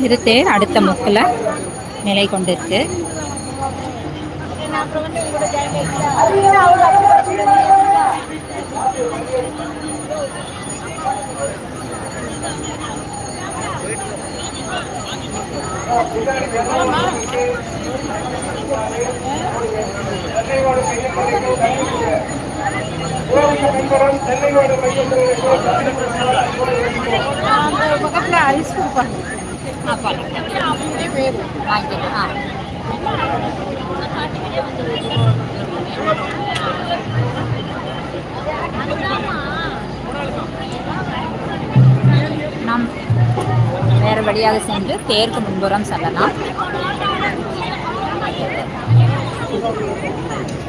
இருத்தேர் அடுத்த முக்கில் நிலை கொண்டிருக்கு Thank you. கொடுப்பாங்க ஆ பாருங்க. வாங்கிக்கலாம். ஆ. நாம் வேறு வழியாக சென்று தேருக்கு முன்புறம் செல்லலாம்.